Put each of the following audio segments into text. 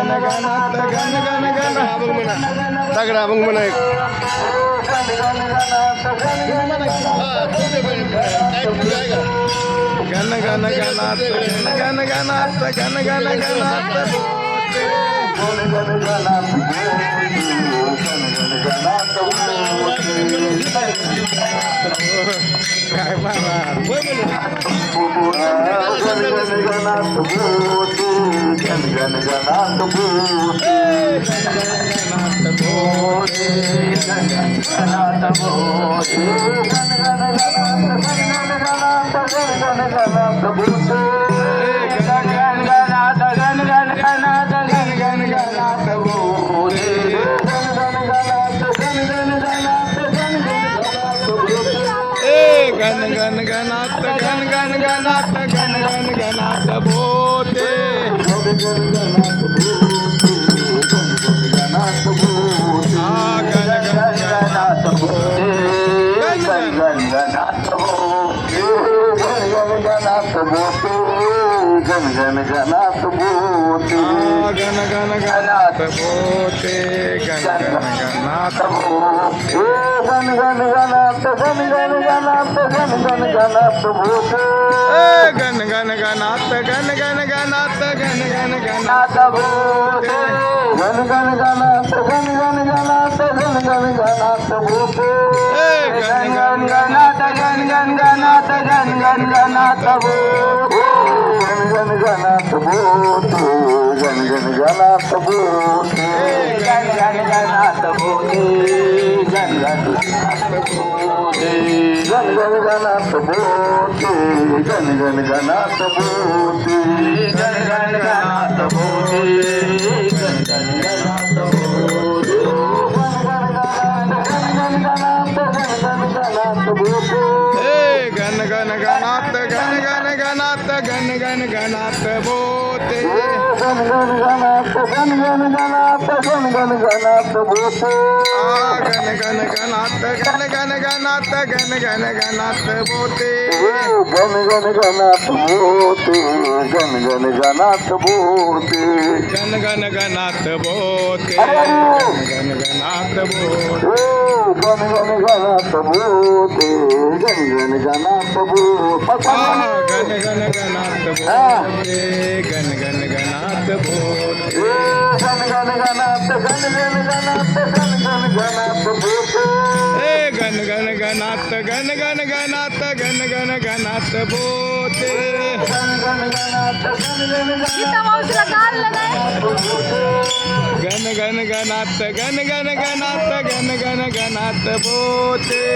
दगड़ा गण गण गण गण अभंग म्हणा तगडा अभंग म्हणा एक गण गण गना जन जन गणात बोले जन जन गणात बोले जन जन गणात जन जन गणात जन जन गणात बोले जन जन गणात जन जन गणात जन जन गणात बोले जन जन गणात जन जन गणात जन जन गणात बोले गण गण गणात गण गण गणात गण गण गणात बोले गर्दन गण गणात बोते गण गण गणात बोते गण गण गणात हे गण गण गणात गण गण गणात गण गण गणात बोते गण गण गणात गण गण गणात गण गण गणात गण गण गणात गण गण गणात गण गण गणात हे गण गण गणात गण गण गणात गण गण गणात बोते जन जन गणगणगणात बोलते गणगणगणात बोलते जन बोलते गणगणगणात बोलते जन जन गणगणगणात बोलते గణపబోతే గణ గణ గణాత గణ గణ గణాత గణ గణ గణాత బోతే గణ గణ గణాత బోతే గణ గణ గణాత బోతే గణ గణ గణాత బోతే గణ గణాత బోతే గణ గణ గణాత బోతే గణ గణ గణాత బోతే గణ గణ गणात बोल रे गण गण गणात बोल गण गण गणात गण गण गणात गण गण गणात बोल गण गण गणात गण गण गणनाथ गण गण गणनाथ बोल गण गण गणनाथ गण गण गणात गण गण गणनाथ गण गण गणात बोते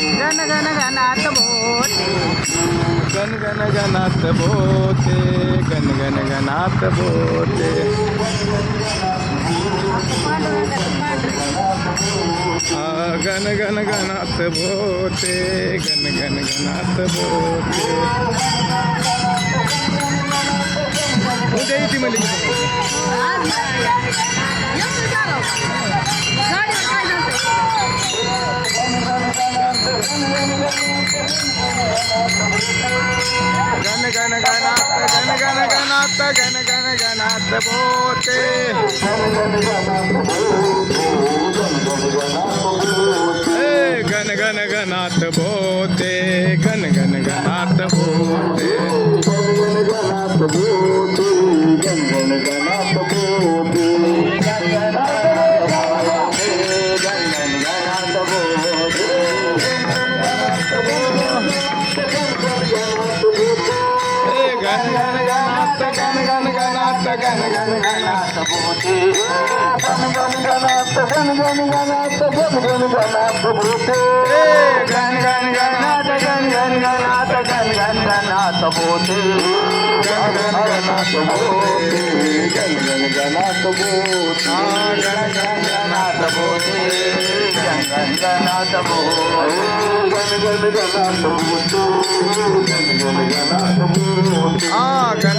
गन गन गनाथ बोते गन गन गनाथ बोते गन गन गनाथ बोते गन गन गनाथ बोते गन गन गनात गन गन गनात गन गन गनात बोते गन गन गनात बोते గన గన గణాతభూతి గన గన గణాత గన గన గణాత గన గన గణాతభూతి గన గన గణాత గన గన గణాత గన గన గణాతభూతి గన గన గణాతభూతి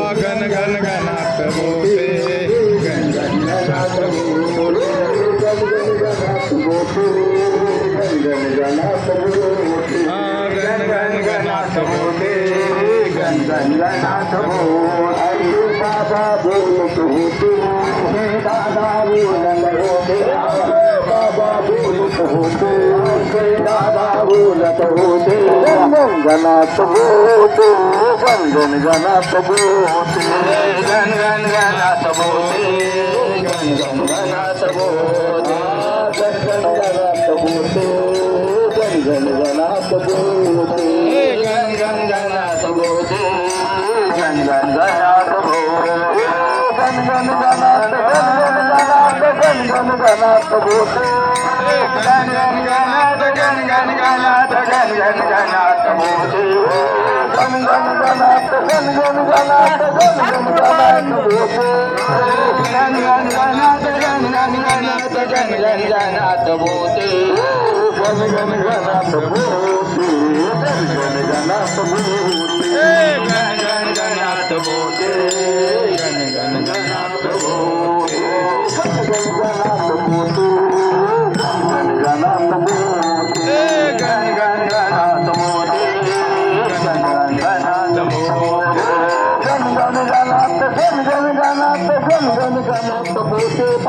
गन गन गनात बोले गन गन गनात बोले गन गन गनात बोले गन गन गनात बोले गन गन गनात बोले गन गन गनात बोले अरे बाबा बोल तू तू दादा बोल बाबा बोल तू तू గణపతి గణపతి గణగణ గణపతి గణగణ గణపతి గణగణ గణపతి గణగణ గణపతి గణగణ గణపతి గణగణ గణపతి గణగణ గణపతి గణగణ గణపతి గణగణ గణపతి గణగణ గణపతి गणगणात बोते गणगणात बोते गणगणात बोते गणगणात बोते